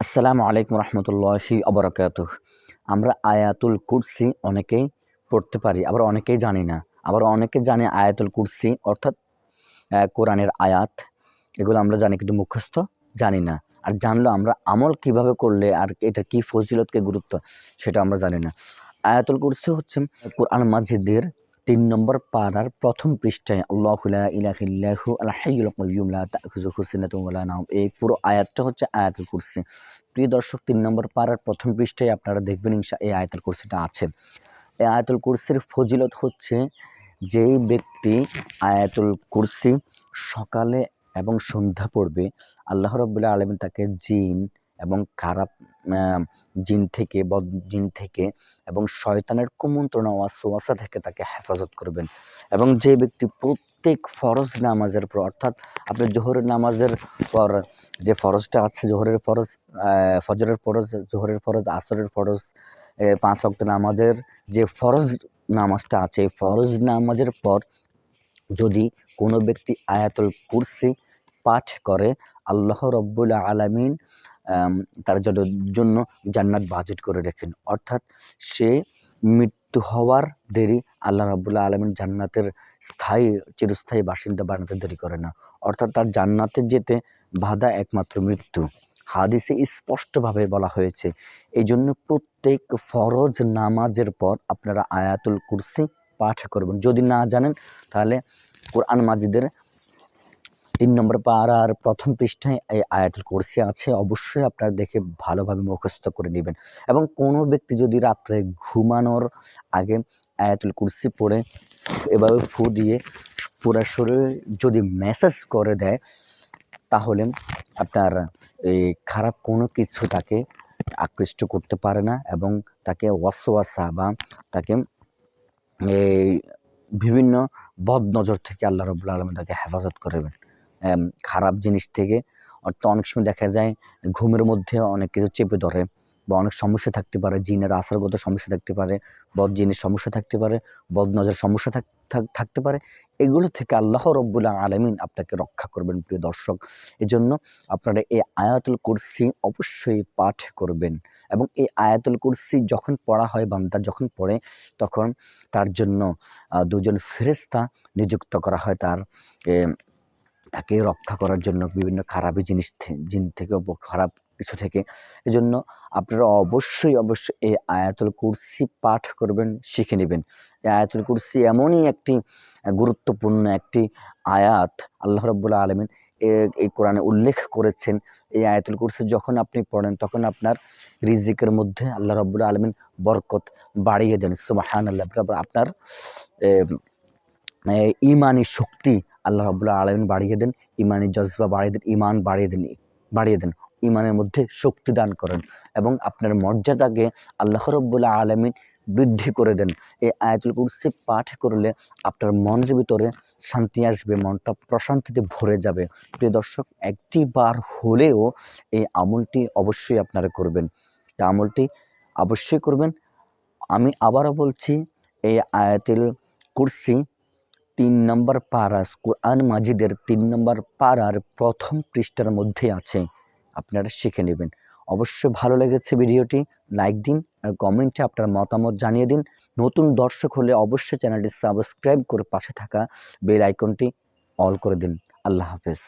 আসসালামু আলাইকুম রহমতুল্লাহি অবরাকাত আমরা আয়াতুল কুরসি অনেকেই পড়তে পারি, আবার অনেকেই জানি না। আবার অনেকে জানে আয়াতুল কুরসি, অর্থাৎ কোরআনের আয়াত। এগুলো আমরা জানি, কিন্তু মুখস্থ জানি না। আর জানলেও আমরা আমল কীভাবে করলে, আর এটা কি ফজিলতকে গুরুত্ব, সেটা আমরা জানি না। আয়াতুল কুরসি হচ্ছে কোরআন মাজিদের তিন নম্বর পাড়ার প্রথম পৃষ্ঠায় এই পুরো আয়াতটা হচ্ছে আয়াতুল কুরসি। প্রিয় দর্শক, তিন নম্বর পাড়ার প্রথম পৃষ্ঠায় আপনারা দেখবেন ইনশা এই আয়াতুল কুরসিটা আছে। এই আয়াতুল কুরসির ফজিলত হচ্ছে যেই ব্যক্তি আয়াতুল কুরসি সকালে এবং সন্ধ্যা পড়বে, আল্লাহ রব্বুল্লাহ আলমিন তাকে জিন এবং খারাপ জিন থেকে বদ জিন থেকে এবং শয়তানের কুমন্ত্রণা ওয়াসওয়াসা থেকে তাকে হেফাজত করবেন। এবং যে ব্যক্তি প্রত্যেক ফরজ নামাজের পর, অর্থাৎ আপনি জোহরের নামাজের পর যে ফরজটা আছে, জোহরের ফরজ ফজরের ফরজ, জোহরের ফরজ, আসরের ফরজ পাঁচ ওয়াক্ত নামাজের যে ফরজ নামাজটা আছে ফরজ নামাজের পর যদি কোনো ব্যক্তি আয়াতুল কুরসি পাঠ করে, আল্লাহ রব্বুল আলামিন তার জন্য- জান্নাত বাজেট করে রেখেন। অর্থাৎ সে মৃত্যু হওয়ার দেরি আল্লাহ রাবুল্লাহ আলমিন জান্নাতের স্থায়ী, চিরস্থায়ী বাসিন্দা বানাতে দেরি করে না। অর্থাৎ তার জান্নাতে যেতে বাধা একমাত্র মৃত্যু। হাদিসে স্পষ্টভাবে বলা হয়েছে এই জন্য প্রত্যেক ফরজ নামাজের পর আপনারা আয়াতুল কুরসি পাঠ করবেন। যদি না জানেন, তাহলে কোরআন মাজিদের তিন নম্বর পাড়ার প্রথম পৃষ্ঠায় এই আয়াতুল কুরসি আছে, অবশ্যই আপনারা দেখে ভালোভাবে মুখস্থ করে নেবেন। এবং কোনো ব্যক্তি যদি রাত্রে ঘুমানোর আগে আয়াতুল কুরসি পড়ে, এভাবে ফু দিয়ে পুরো শরীরে যদি মেসেজ করে দেয়, তাহলে আপনার এই খারাপ কোনো কিছু তাকে আকৃষ্ট করতে পারে না এবং তাকে ওয়াসওয়াসা বা তাকে এই বিভিন্ন বদ নজর থেকে আল্লাহ রবুল্লা আলম তাকে হেফাজত করবেন খারাপ জিনিস থেকে। অর্থাৎ অনেক সময় দেখা যায় ঘুমের মধ্যে অনেক কিছু চেপে ধরে বা অনেক সমস্যা থাকতে পারে। জিনের আসারগত সমস্যা থাকতে পারে বদ জিনের সমস্যা থাকতে পারে বদ নজর সমস্যা থাক- থাক- থাকতে পারে। এগুলো থেকে আল্লাহ রব্বুল্লাহ আলমিন আপনাকে রক্ষা করবেন প্রিয় দর্শক। এজন্য আপনারা এই আয়াতুল কুরসি অবশ্যই পাঠ করবেন এবং এই আয়াতুল কুরসি যখন পড়া হয়, বান্দা যখন পড়ে, তখন তার জন্য দুজন ফেরেস্তা নিযুক্ত করা হয় তার তাকে রক্ষা করার জন্য বিভিন্ন খারাপি জিনিস জিন থেকে খারাপ কিছু থেকে। এজন্য আপনারা অবশ্যই অবশ্যই এই আয়াতুল কুরসি পাঠ করবেন, শিখে নেবেন। এই আয়াতুল কুরসি এমনই একটি গুরুত্বপূর্ণ একটি আয়াত আল্লাহ রব্বুল্লাহ আলমিন এই কোরআনে উল্লেখ করেছেন। এই আয়াতুল কুরসি যখন আপনি পড়েন, তখন আপনার রিজিকের মধ্যে আল্লাহ রব্বুল্লাহ আলমিন বরকত বাড়িয়ে দেন। সুবাহান আল্লাহ আপনার ইমানি শক্তি আল্লাহ রাবুল্লাহ আলমিন বাড়িয়ে দেন ইমানি জজবা বাড়িয়ে দেন ইমান বাড়িয়ে দেন বাড়িয়ে দেন ইমানের মধ্যে শক্তি দান করেন এবং আপনার মর্যাদাকে আল্লাহ রব্বুল্লাহ আলমিন বৃদ্ধি করে দেন। এই আয়াতুল কুরসি পাঠ করলে আপনার মনের ভিতরে শান্তি আসবে, মনটা প্রশান্তিতে ভরে যাবে। প্রিয় দর্শক, একটি বার হলেও এই আমলটি অবশ্যই আপনারা করবেন। এই আমলটি অবশ্যই করবেন। আমি আবারও বলছি, এই আয়াতুল কুরসি তিন নম্বর পাড়া কোরআন মাজিদের তিন নম্বর পাড়ার প্রথম পৃষ্ঠার মধ্যে আছে। আপনারা শিখে নেবেন। অবশ্যই ভালো লেগেছে ভিডিওটি, লাইক দিন আর কমেন্টে আপনার মতামত জানিয়ে দিন। নতুন দর্শক হলে অবশ্যই চ্যানেলটি সাবস্ক্রাইব করে পাশে থাকা বেল আইকনটি অল করে দিন। আল্লাহ হাফেজ।